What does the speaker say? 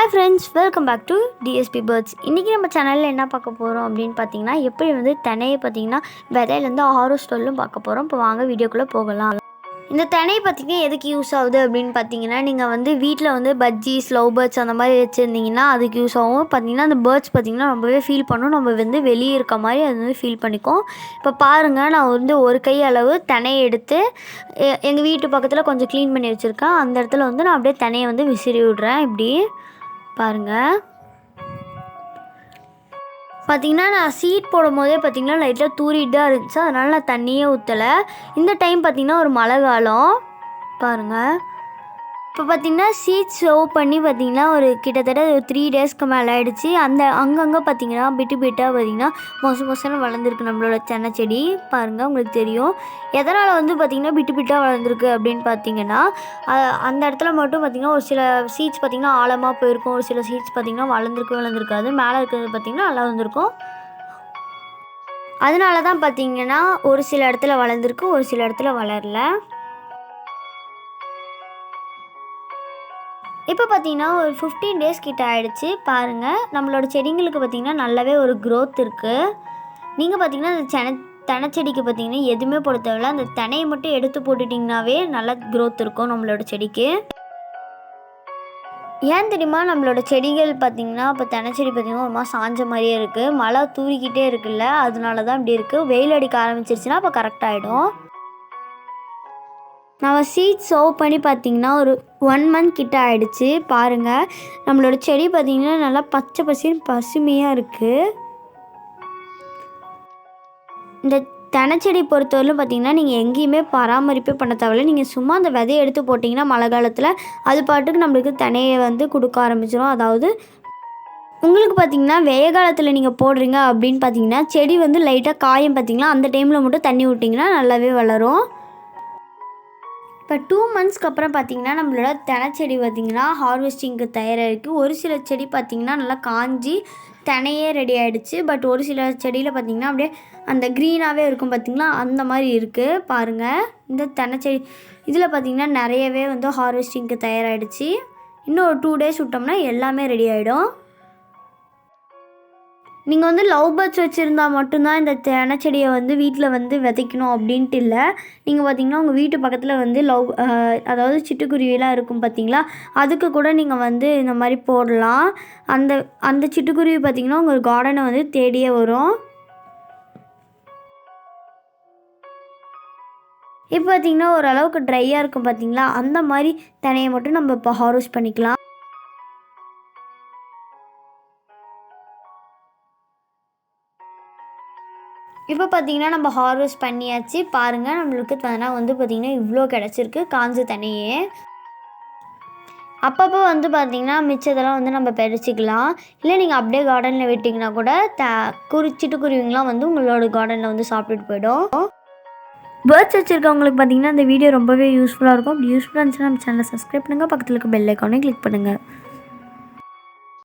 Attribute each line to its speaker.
Speaker 1: Hi friends welcome back to DSP birds இன்றைக்கி நம்ம சேனலில் என்ன பார்க்க போகிறோம் அப்படின்னு பார்த்தீங்கன்னா எப்படி வந்து தெனையை பார்த்தீங்கன்னா விதையிலேருந்து ஆரோ ஸ்டோலும் பார்க்க போகிறோம் இப்போ வாங்க வீடியோக்குள்ளே போகலாம். இந்த திணை பார்த்தீங்கன்னா எதுக்கு யூஸ் ஆகுது அப்படின்னு பார்த்தீங்கன்னா நீங்கள் வந்து வீட்டில் வந்து பஜ்ஜிஸ் லவ் பேர்ட்ஸ் அந்த மாதிரி வச்சுருந்தீங்கன்னா அதுக்கு யூஸ் ஆகும். பார்த்தீங்கன்னா அந்த பேர்ட்ஸ் பார்த்தீங்கன்னா ரொம்பவே ஃபீல் பண்ணும். நம்ம வந்து வெளியே இருக்க மாதிரி அது வந்து ஃபீல் பண்ணிக்கும். இப்போ பாருங்கள் நான் வந்து ஒரு கை அளவு தினையை எடுத்து எங்கள் வீட்டு பக்கத்தில் கொஞ்சம் க்ளீன் பண்ணி வச்சுருக்கேன். அந்த இடத்துல வந்து நான் அப்படியே தினையை வந்து விசிறி விடுறேன். இப்படி பாருங்கள் பார்த்தீங்கன்னா நான் சீட் போடும் போதே பார்த்தீங்கன்னா லைட்டாக தூரிட்டு தான் இருந்துச்சு. அதனால் நான் தண்ணியே ஊற்றலை இந்த டைம் பார்த்திங்கன்னா ஒரு மழை காலம். பாருங்கள் இப்போ பார்த்திங்கன்னா சீட் சர்வ் பண்ணி பார்த்தீங்கன்னா ஒரு கிட்டத்தட்ட ஒரு த்ரீ டேஸ்க்கு மேலே ஆகிடுச்சு அந்த அங்கங்கே பார்த்தீங்கன்னா பிட்டு பிட்டாக பார்த்தீங்கன்னா மொச மொசன்னு வளர்ந்துருக்கு நம்மளோட சென்னை செடி. பாருங்கள் உங்களுக்கு தெரியும். எதனால் வந்து பார்த்திங்கன்னா பிட்டு பிட்டாக வளர்ந்துருக்கு அப்படின்னு பார்த்தீங்கன்னா அந்த இடத்துல மட்டும் பார்த்திங்கன்னா ஒரு சில சீட்ஸ் பார்த்திங்கன்னா ஆழமாக போயிருக்கும். ஒரு சில சீட்ஸ் பார்த்திங்கன்னா வளர்ந்துருக்கு வளர்ந்துருக்காது. மேலே இருக்கிறது பார்த்திங்கன்னா நல்லா வந்திருக்கும். அதனால தான் பார்த்தீங்கன்னா ஒரு சில இடத்துல வளர்ந்துருக்கு ஒரு சில இடத்துல வளரல. இப்போ பார்த்தீங்கன்னா ஒரு ஃபிஃப்டீன் டேஸ் கிட்ட ஆகிடுச்சு பாருங்கள் நம்மளோட செடிங்களுக்கு பார்த்தீங்கன்னா நல்லாவே ஒரு க்ரோத் இருக்குது நீங்கள் பார்த்தீங்கன்னா அந்த சென தனச்செடிக்கு பார்த்தீங்கன்னா எதுவுமே போட தேவையில்ல. அந்த தனையை மட்டும் எடுத்து போட்டுட்டிங்கனாவே நல்லா க்ரோத் இருக்கும் நம்மளோட செடிக்கு. ஏன் தெரியுமா நம்மளோட செடிகள் பார்த்திங்கன்னா இப்போ தெனச்செடி பார்த்திங்கன்னா ஒரு மாதிரி சாஞ்ச மாதிரியே இருக்குது மழை தூரிக்கிட்டே இருக்குல்ல அதனால தான் இப்படி இருக்குது வெயில் அடிக்க ஆரம்பிச்சிருச்சுன்னா அப்போ கரெக்டாகிடும் நம்ம சீட் சோவ் பண்ணி பார்த்தீங்கன்னா ஒரு ஒன் மந்த் கிட்ட ஆயிடுச்சு. பாருங்கள் நம்மளோட செடி பார்த்திங்கன்னா நல்லா பச்சை பசின்னு பசுமையாக இருக்குது இந்த தெனைச்செடி பொறுத்தவரையிலும் பார்த்தீங்கன்னா நீங்கள் எங்கேயுமே பராமரிப்பே பண்ண தேவையில்ல. நீங்கள் சும்மா அந்த விதையை எடுத்து போட்டிங்கன்னா மழை காலத்தில் அது பாட்டுக்கு நம்மளுக்கு தினையை வந்து கொடுக்க ஆரம்பிச்சிடும் அதாவது உங்களுக்கு பார்த்தீங்கன்னா வெய காலத்தில் நீங்கள் போடுறீங்க அப்படின்னு பார்த்தீங்கன்னா செடி வந்து லைட்டாக காயம் பார்த்தீங்கன்னா அந்த டைமில் மட்டும் தண்ணி விட்டிங்கன்னா நல்லாவே வளரும். இப்போ டூ மந்த்ஸ்க்கு அப்புறம் பார்த்திங்கன்னா நம்மளோட தெனைச்செடி பார்த்திங்கன்னா ஹார்வெஸ்டிங்க்கு தயாராகிருக்கு ஒரு சில செடி பார்த்திங்கன்னா நல்லா காஞ்சி தினையே ரெடி ஆகிடுச்சு பட் ஒரு சில செடியில் பார்த்திங்கன்னா அப்படியே அந்த க்ரீனாகவே இருக்கும் பார்த்திங்களா? அந்த மாதிரி இருக்குது பாருங்கள் இந்த தெனைச்செடி இதில் பார்த்திங்கன்னா நிறையவே வந்து ஹார்வெஸ்டிங்க்கு தயாராகிடுச்சு இன்னும் ஒரு டூ டேஸ் விட்டோம்னா எல்லாமே ரெடி ஆகிடும் நீங்கள் வந்து லவ் பேர்ட்ஸ் வச்சுருந்தா மட்டும்தான் இந்த தெனச்செடியை வந்து வீட்டில் வந்து விதைக்கணும் அப்படின்ட்டு இல்லை. நீங்கள் பார்த்தீங்கன்னா உங்கள் வீட்டு பக்கத்தில் வந்து லவ் அதாவது சிட்டுக்குருவிலாம் இருக்கும் பார்த்தீங்களா அதுக்கு கூட நீங்கள் வந்து இந்த மாதிரி போடலாம். அந்த அந்த சிட்டுக்குருவி பார்த்தீங்கன்னா உங்கள் கார்டனை வந்து தேடியே வரும். இப்போ பார்த்தீங்கன்னா ஓரளவுக்கு ட்ரையாக இருக்கும் பார்த்தீங்களா அந்த மாதிரி தனையை மட்டும் நம்ம இப்போ ஹார்வெஸ்ட் பண்ணிக்கலாம். இப்போ பார்த்தீங்கன்னா நம்ம ஹார்வெஸ்ட் பண்ணியாச்சு. பாருங்கள் நம்மளுக்கு தனா வந்து பார்த்திங்கன்னா இவ்வளோ கிடச்சிருக்கு. காஞ்ச தனியே அப்பப்போ வந்து பார்த்திங்கன்னா மிச்சதெல்லாம் வந்து நம்ம பறிச்சிக்கலாம். இல்லை நீங்கள் அப்படியே கார்டனில் விட்டிங்கன்னா கூட த குறிச்சிட்டு குருவிங்களாம் வந்து உங்களோட கார்டனில் வந்து சாப்பிட்டுட்டு போயிடும். பேர்ட்ஸ் வச்சுருக்கவங்களுக்கு பார்த்தீங்கன்னா இந்த வீடியோ ரொம்பவே யூஸ்ஃபுல்லாக இருக்கும். அப்படி யூஸ்ஃபுல்லாக இருந்துச்சுன்னா நம்ம சேனலை சப்ஸ்கிரைப் பண்ணுங்கள் பக்கத்தில் இருக்க பெல் ஐக்கானே கிளிக் பண்ணுங்கள்